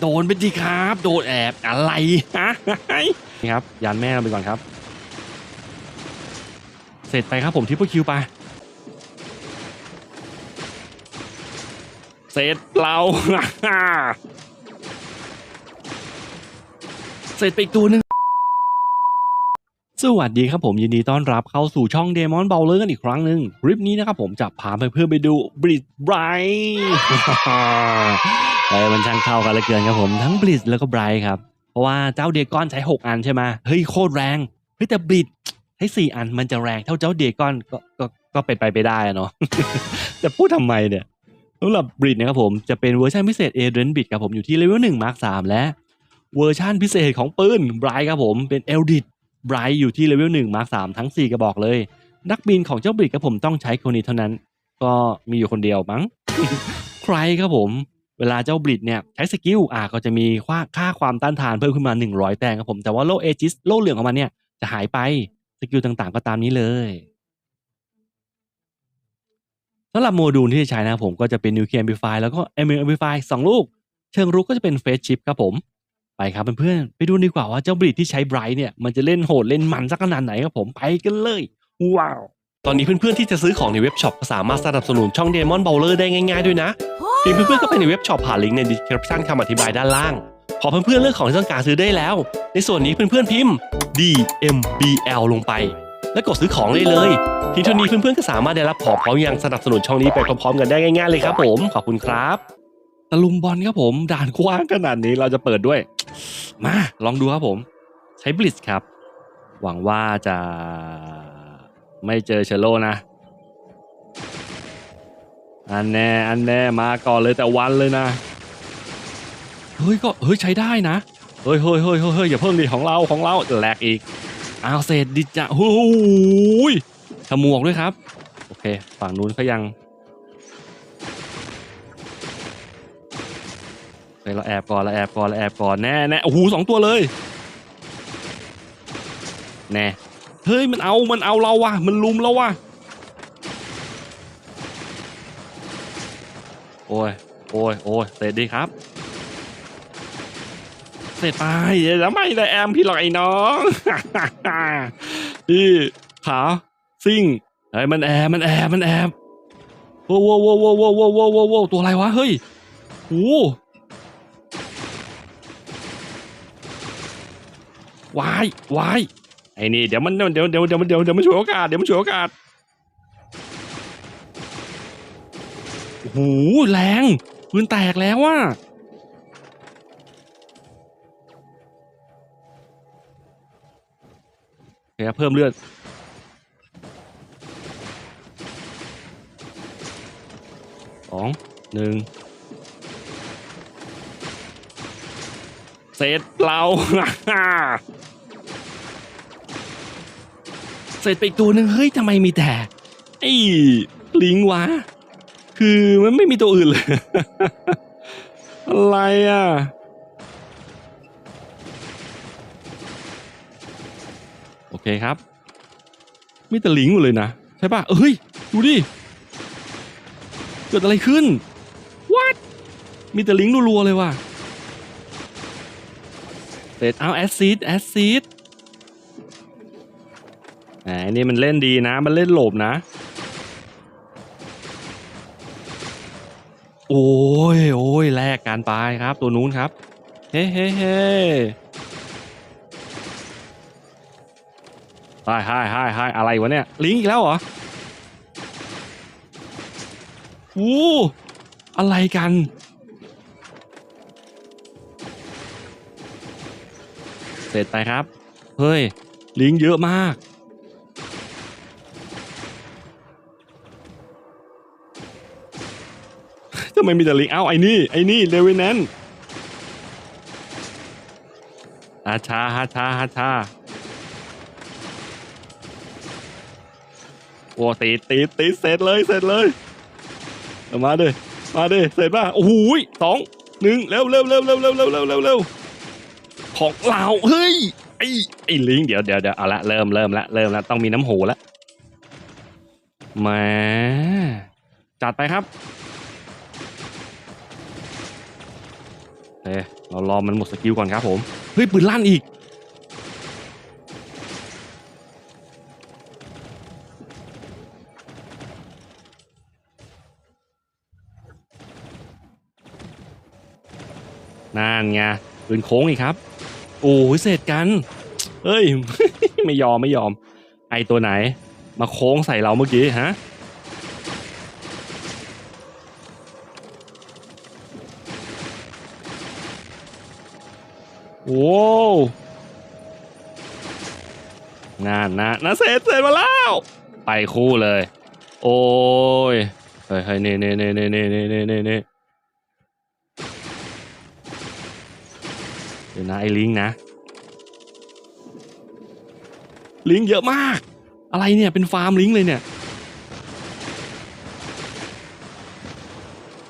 โดนไปดีครับ โดนแอบอะไรฮะนี่ครับยานแม่เราไปก่อนครับ เสร็จไปครับผมทิปเปอร์คิวไปเสร็จเราเสร็จไปอีกตัวหนึ่ง สวัสดีครับผมยินดีต้อนรับเข้าสู่ช่องเดมอนเบลเลอร์กันอีกครั้งหนึ่งคลิปนี้นะครับผมจะพาไปเพื่อไปดูบริดไบรท์เออมันช่างเข้ากันเหลือเกินครับผมทั้งบลิดแล้วก็ไบรท์ครับ เพราะว่าเจ้าเดกอนใช้ 6 อันใช่ไหมเฮ้ยโคตรแรงเฮ้ยแต่บลิดใช้4อันมันจะแรงเท่าเจ้าเดกอนก็ก็ก็เป็นไปไปได้อะเนาะจะพูดทำไมเนี่ยสำหรับบลิดนะครับผมจะเป็นเวอร์ชันพิเศษเอเดนบิดครับผมอยู่ที่เลเวล1มาร์ค3และเวอร์ชันพิเศษของปืนไบรท์ครับผมเป็นเอลดิด ไบรท์อยู่ที่เลเวล1มาร์ค3ทั้ง 4 กระบอกเลย นักบินของเจ้าบลิดครับผมต้องใช้คนนี้เท่านั้น ก็มีอยู่คนเดียวมั้งใครครับผมเวลาเจ้าบลิดเนี่ยใช้สกิลอ่าก็จะมีค่าค่าความต้านทานเพิ่มขึ้นมา 100 แต้มครับผม แต่ว่าโลเอจิสโลเหลืองของมันเนี่ยจะหายไปสกิลต่างๆ ก็ตามนี้เลยสำหรับโมดูลที่จะใช้นะผมก็จะเป็นนิวเคลียร์ Amplify แล้วก็เอเมอร์ Amplify สองลูก เชิงรุกก็จะเป็นเฟสชิปครับผม ไปครับเพื่อนๆไปดูดีกว่าว่าเจ้าบลิดที่ใช้ไบรท์เนี่ยมันจะเล่นโหดเล่นมันสักขนาดไหนครับผมไปกันเลย ว้าว ตอนนี้เพื่อนๆที่จะซื้อของในเว็บช็อปก็สามารถสนับสนุนช่อง Demon Bowler ได้ง่ายๆด้วยนะเพียงเพื่อนๆก็ไปในเว็บช็อปผ่านลิงก์ใน description คำอธิบายด้านล่าง พอเพื่อนๆเลือกของที่ต้องการซื้อได้แล้ว ในส่วนนี้เพื่อนๆพิมพ์ DMBL ลงไป แล้วกดซื้อของได้เลยเพียงเท่านี้เพื่อนๆก็สามารถได้รับของพร้อมยังสนับสนุนช่องนี้ไปพร้อมๆกันได้ง่ายๆเลยครับผมขอบคุณครับตะลุมบอลครับผมด่านกว้างขนาดนี้เราจะเปิดด้วย มาลองดูครับผม ใช้บลิ z ครับ หวังว่าจะไม่เจอเชลโลนะ อันแน่อันแน่มาก่อนเลยแต่วันเลยนะ เฮ้ยก็เฮ้ยใช้ได้นะ เฮ้ยเฮ้ยเฮ้ยเฮ้ยอย่าเพิ่งดิของเราของเราแหลกอีกเอาเศษดิจะโอ้ยขมวกด้วยครับ โอเค ฝั่งนู้นเขายัง เราแอบก่อนเราแอบก่อนเราแอบก่อนแน่แน่โอ้โหสองตัวเลยแน่เฮ้ยมันเอามันเอาเราว่ะมันลุมเราว่ะโอ้ยโอ้ยโอ้ยเสร็จดีครับ เสร็จไปแล้วไม่เลยแอมพี่หลอยน้องพี่ขาซิ่งเฮ้ยมันแอบมันแอบมันแอบโว้วโว้วโว้วโว้โว้โว้ตัวอะไรวะเฮ้ยโอ้ วายวายไอ้นี่เดี๋ยวมันเดี๋ยวเดี๋ยวเดี๋ยวมันเดี๋ยวเดี๋ยวมันฉวยโอกาสเดี๋ยวมันฉวยโอกาสโอ้โหแรงปืนแตกแล้วว่ะเคครับเพิ่มเลือดสองหนึ่งเสร็จเรา เสร็จไปอีกตัวหนึ่งเฮ้ยทำไมมีแต่ไอ้ลิงวะ คือมันไม่มีตัวอื่นเลย อะไรอะโอเคครับ มีแต่ลิงหมดเลยนะ ใช่ป่ะเอ้ย ดูดิ เกิดอะไรขึ้น what มีแต่ลิงรัวๆเลยว่ะเสร็จเอาแอซ i ดแอซ i ด แหมนี่มันเล่นดีนะ มันเล่นหลบนะ โอ้ยโอ้ยแลกการไปครับ ตัวนู้นครับ เฮ้เฮ้เฮ้ไฮไฮไฮไฮอะไรวะเนี่ย ลิงอีกแล้วเหรอโอ้อะไรกัน เสร็จไปครับ เฮ้ย ลิงเยอะมากำไมมีแต่ลิงเอ้าไอ้นี่ไอ้นี่เลวินแนนอาชาฮาชาฮาชาโอ้ตีตีตีเสร็จเลยเสร็จเลยเอามาดิมาดิเสร็จป่ะโอ้โหยสองหนึ่งเร็วเร็วเร็วเร็วเร็วเร็วเร็วเร็วเร็วของเราเฮ้ยไอ้ไอ้ลิงเดี๋ยวเดี๋ยวเดี๋ยวเอาละเริ่มเริ่มละเริ่มละต้องมีน้ำหูละมาจัดไปครับ เร็จเรารอมันหมดสกิลก่อนครับผม เฮ้ยปืนลั่นอีก นั่นไงปืนโค้งอีกครับ โอ้ยเสร็จกัน เฮ้ย ไม่ยอมไม่ยอม ไอตัวไหน มาโค้งใส่เราเมื่อกี้ฮะ โอ้งานนะนะเสร็จเสร็จมาแล้ว ไปคู่เลย โอ้ย เฮ้ยเฮ้ยนี่นี่นี่นี่นี่นี่นี่นี่นี่เดี๋ยวนะไอ้ลิงนะ ลิงเยอะมาก อะไรเนี่ยเป็นฟาร์มลิงเลยเนี่ย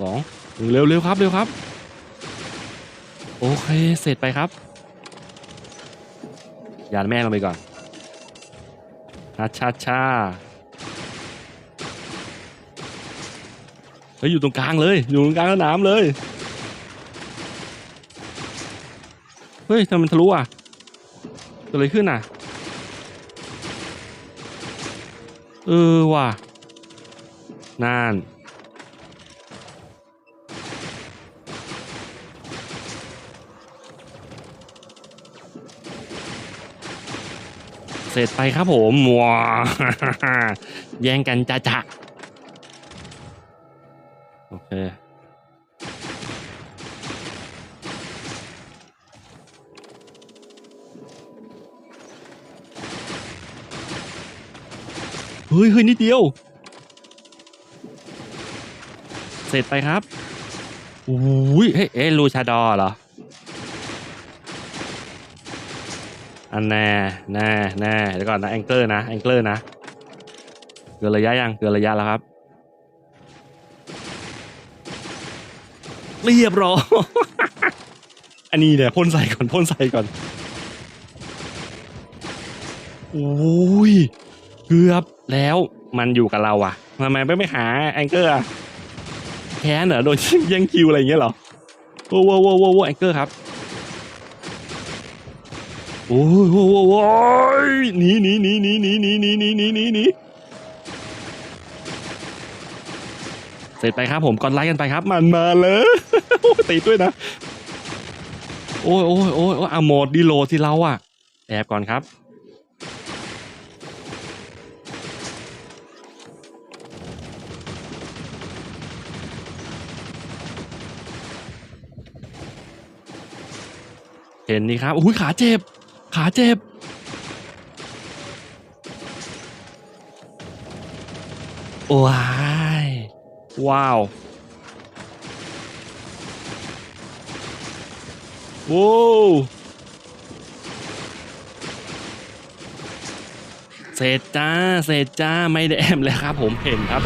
สองเร็วเร็วครับเร็วครับ โอเค เสร็จไปครับ ยานแม่ลงไปก่อนชาชาชาเฮ้ยอยู่ตรงกลางเลย อยู่ตรงกลางสนามเลย เฮ้ยทำไมมันทะลุอะเกิดอะไรขึ้นอะ เออว่ะนั่น เสร็จไปครับผมว้าแย่งกันจ้าจ้าโอเคเฮ้ยเฮ้ยนิดเดียว เสร็จไปครับอุ้ยเฮ้ยเอ๊ะลูชาดอเหรอ อันแน่แน่แน่เดี๋ยวก่อนนะแองเกอร์นะแองเกอร์นะเกินระยะยังเกินระยะแล้วครับเรียบร้อยอันนี้เนี่ยพ่นใส่ก่อนพ่นใส่ก่อนโอ้ยเกือบแล้วมันอยู่กับเราอะทำไมไม่ไปหาแองเกอร์แค้นเหรอโดนแย่งคิวอะไรอย่างเงี้ยเหรอว้โว้โว้โว้โว้แองเกอร์ครับ โอ้ยโอ้ยโอ้ยหนีหนีหนีหนีหนีหนีหนีหนีหนีหนีหนีเสร็จไปครับผมก่อนไล่กันไปครับ มันมาเลยโอ้ติดด้วยนะ โอ้ยโอ้ยโอ้ยโอ้ยอะโหมดดีโลที่เราอะแอบก่อนครับเห็นนี่ครับอุ้ยขาเจ็บ ขาเจ็บว้ายว้าวโว้วเสร็จจ้า เสร็จจ้า ไม่ได้แอมเลยครับผมเห็นครับ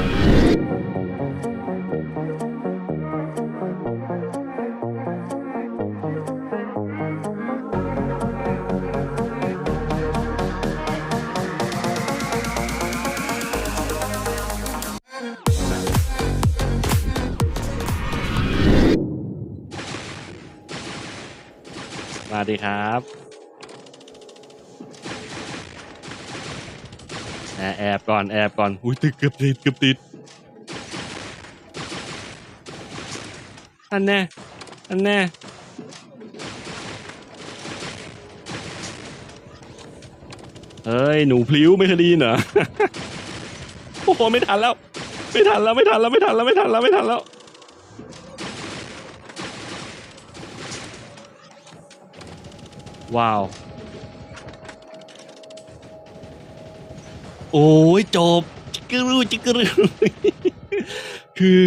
ดีครับแอบแอบก่อนแอบก่อนอุ้ยติดเกือบติดเกือบติดอันแน่อันแน่เฮ้ย หนูพลิ้วไม่คดีเหรอ โอ้โหไม่ทันแล้ว ไม่ทันแล้ว ไม่ทันแล้ว ไม่ทันแล้ว ไม่ทันแล้ว ไม่ทันแล้ว ว้าว โอ้ยจบจิกรูจิกรูคือ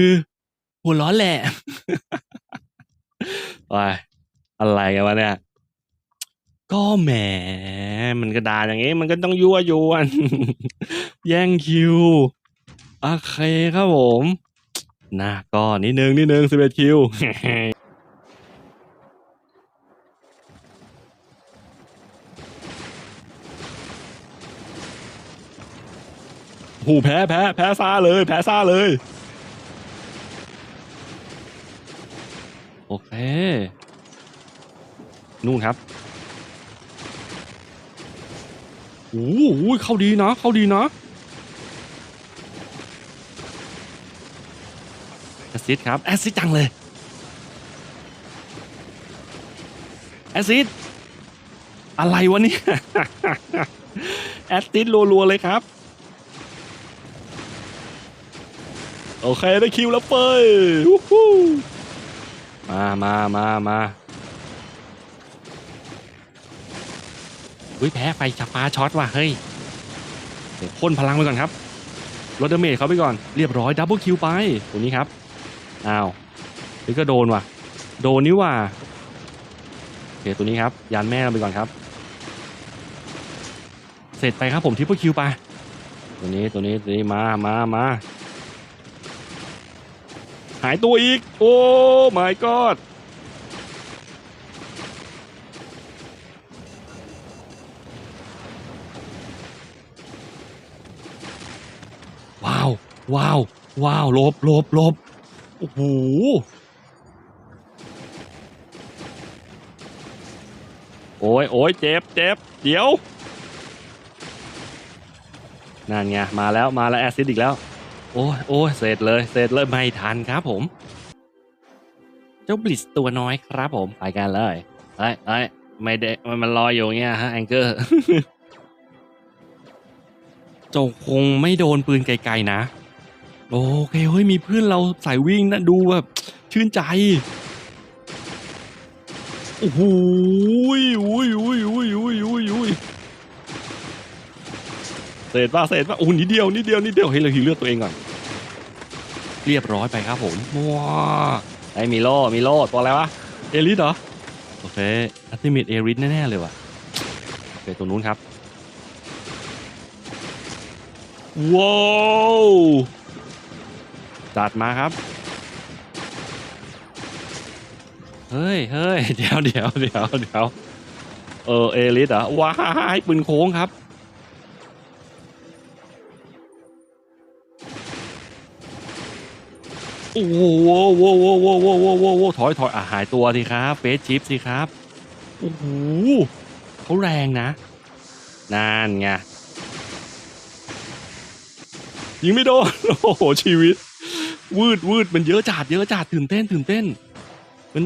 หัวร้อนแหละว้ายอะไรกันวะเนี่ย ก็แหม มันกระดานอย่างงี้มันก็ต้องยั่วยวน แย่งคิว โอเคครับผมนะก็นิดนึงนิดนึงสิบเอ็ดคิว หูแพ้แพ้แพ้ซ่าเลย แพ้ซ่าเลย โอเค นู่นครับโอ้โหเข้าดีนะ เข้าดีนะแอสซิดครับ แอสซิดจังเลย แอสซิดอะไรวะเนี่ย แอสซิดรัวๆเลยครับ โอเคได้คิวแล้วเฟยวู้ฮู้มามามามาอุ้ยแพ้ไฟจับปลาช็อตว่ะเฮ้ยเดี๋ยวพ่นพลังไปก่อนครับลดดาเมจเขาไปก่อนเรียบร้อยดับเบิลคิวไปตัวนี้ครับอ้าวนี่ก็โดนว่ะ โดนนี่ว่ะโอเคตัวนี้ครับยานแม่เราไปก่อนครับ เสร็จไปครับผมทิปเปิลคิวไปตัวนี้ตัวนี้ตัวนี้มามามา หายตัวอีก โอ้ my god ว้าว ว้าว ว้าวลบลบลบโอ้โหโอ้ยโอ้ยเจ็บเจ็บเดี๋ยว นั่นไง มาแล้ว มาแล้ว แอซิดอีกแล้ว โอ้โอ้เสร็จเลยเสร็จเลยไม่ทันครับผม เจ้าบลิสตัวน้อยครับผมไปกันเลยเอ้ยเอ้ยไม่ได้มันลอยอยู่เงี้ยฮะแองเกอร์เจ้าคงไม่โดนปืนไกลๆนะ โอเคเฮ้ยมีเพื่อนเราสายวิ่งนะดูแบบชื่นใจโอ้โหอุ้ยอุ้ยอุ้ยอุ้ยอุ้ยอุ้ยอุ้ย เศษป่ะเศษป่ะโอ้นิดเดียวนิดเดียวนิดเดียวเฮ้ยเราหิวเลือดตัวเองก่อนเรียบร้อยไปครับผมว้าไอ้มีโลมีโลตัวอะไรวะเอริสเหรอโอเคอัลติเมทเอริสแน่ๆเลยว่ะโอเคตัวนู้นครับว้าวจัดมาครับเฮ้ยเฮ้ยเดี๋ยวเดี๋ยวเดี๋ยวเดี๋ยวเออเอลิสเหรอว้ายปืนโค้งครับ โอ้โหโว้โว้โว้โว้โว้โว้โว้ถอยถอยอะหายตัวสิครับเฟสชิปสิครับโอ้โหเขาแรงนะนั่นไงยิงไม่โดนโอ้โหชีวิต วืดวืดมันเยอะจัดเยอะจัดตื่นเต้น ตื่นเต้น มัน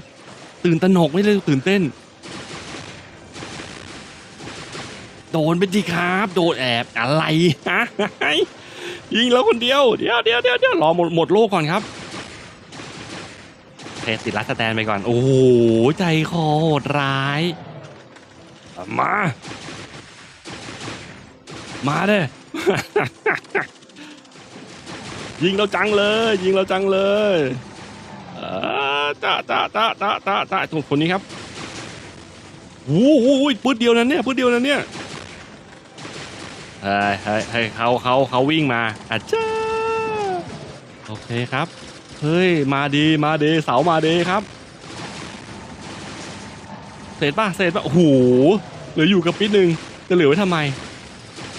ตื่นตระหนกไม่เลยตื่นเต้น โดนไปดีครับ โดนแอบอะไรฮะยิงแล้วคนเดียว เดี๋ยวเดี๋ยวเดี๋ยวรอหมดหมดโลกก่อนครับ เคติดรัสแตนไปก่อน โอ้โห ใจคอโหดร้าย มา มาเด้ ยิงเราจังเลย ยิงเราจังเลยเออจ้าจ้าจ้าจ้าจ้าจ้าตรงคนนี้ครับโอ้โหปืดเดียวนั้นเนี่ยปืดเดียวนั้นเนี่ยเฮ้ยเฮ้ยเฮ้ยเขาเขาเขาวิ่งมาอาจ้าโอเคครับ เฮ้ย มาดีมาดีเสามาดีครับ เสร็จป่ะเสร็จป่ะโอ้โหเหลืออยู่กับปิดหนึ่งจะเหลือไว้ทำไม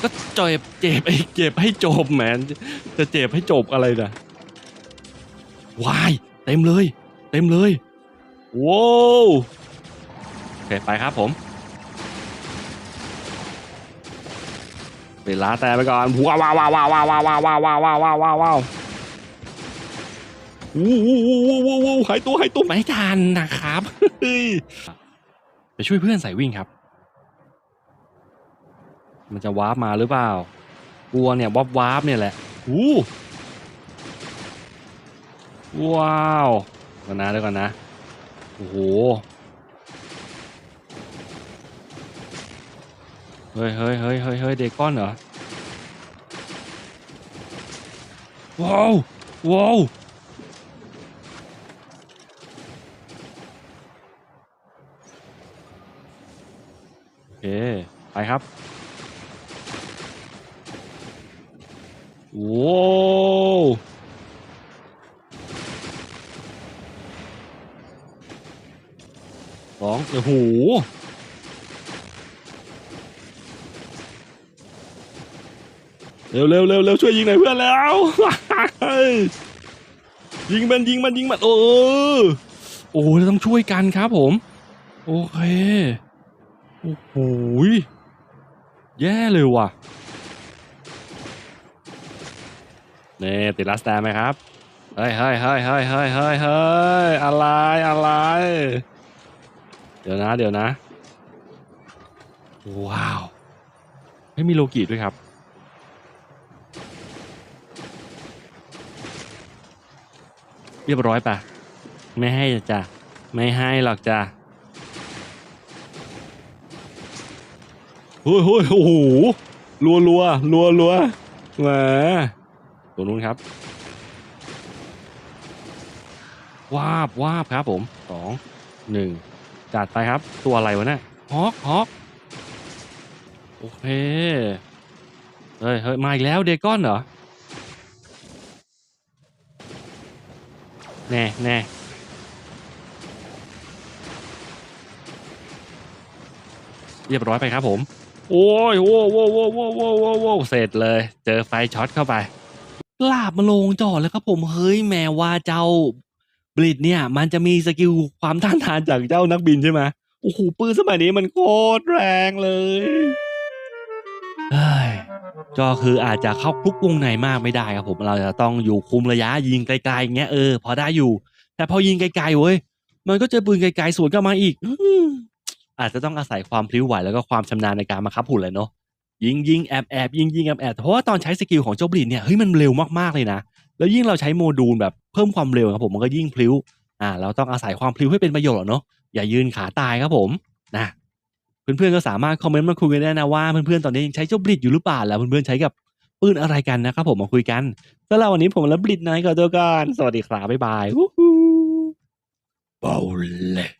ก็เจ็บเจ็บไอ้เจ็บให้จบแหมจะเจ็บให้จบอะไรนะวายเต็มเลย เต็มเลยว้าวโอเคไปครับผมเวลาแต่ไปก่อนว้าวว้าวว้าวว้าวว้าวว้าวว้าวว้าว วูวูวูวูวูหายตัวหายตัวไม่ทันนะครับไปช่วยเพื่อนใส่วิ่งครับ มันจะวาร์ปมาหรือเปล่ากลัวเนี่ยวาร์ปวาร์ปเนี่ยแหละอู้ว้าวก่อนนะเดี๋ยวก่อนนะโอ้โหเฮ้ยเฮ้ยเฮ้ยเฮ้ยเฮ้ยเดกอนเหรอว้าวว้าว โอเค ไปครับโว้วสองโอ้โหเร็วเร็วเร็วเร็วช่วยยิงหน่อยเพื่อนแล้ว ยิงมันยิงมันยิงมันเออโอ้เราต้องช่วยกันครับผม โอเค โอ้โหย แย่เลยว่ะนี่ติดลัสแตนไหมครับ เฮ้ยเฮ้ยเฮ้ยเฮ้ยเฮ้ยเฮ้ยเฮ้ยอะไรอะไร เดี๋ยวนะเดี๋ยวนะ ว้าว ไม่มีโลกิด้วยครับ เรียบร้อยปะไม่ให้จ้ะ ไม่ให้หรอกจ้ะ เฮ้ยเฮ้ยโอ้โหรัวรัวรัวรัวมาตัวนู้นครับวาบวาบครับผมสองหนึ่งจัดไปครับ ตัวอะไรวะเนี่ยฮอกฮอกโอเคเฮ้ยเฮ้ยมาอีกแล้วเดก้อนเหรอแน่แน่เรียบร้อยไปครับผม โอ้ยโว้โว้โว้โว้โว้โว้วเสร็จเลย เจอไฟช็อตเข้าไปลาบมาลงจอดแล้วครับผมเฮ้ยแม้ว่าเจ้าบลิดเนี่ย มันจะมีสกิลความต้านทานจากเจ้านักบินใช่ไหมโอ้โหปืนสมัยนี้มันโคตรแรงเลยเฮ้ยก็คืออาจจะเข้าคลุกวงในมากไม่ได้ครับผมเราจะต้องอยู่คุมระยะยิงไกลๆอย่างเงี้ยเออพอได้อยู่ แต่พอยิงไกลๆเว้ยมันก็เจอปืนไกลๆสวนกลับมาอีก อาจจะต้องอาศัยความพลิ้วไหวแล้วก็ความชำนาญในการมาคับหุ่นเลยเนาะยิงยิงแอบแอบยิงยิงแอบแอบเพราะว่าตอนใช้สกิลของเจ้าบลิดเนี่ยเฮ้ยมันเร็วมากๆเลยนะ แล้วยิ่งเราใช้โมดูลแบบเพิ่มความเร็วครับผมมันก็ยิ่งพลิ้วอ่าเราต้องอาศัยความพลิ้วให้เป็นประโยชน์เนาะอย่ายืนขาตายครับผมนะเพื่อนๆก็สามารถคอมเมนต์มาคุยกันได้นะว่าเพื่อนๆตอนนี้ยังใช้เจ้าบลิดอยู่หรือเปล่าแล้วเพื่อนๆใช้กับปืนอะไรกันนะครับผมมาคุยกันสำหรับวันนี้ผมและบลิดนายขอตัวก่อนสวัสดีครับบ๊ายบายวู้ฮู้เบาเลย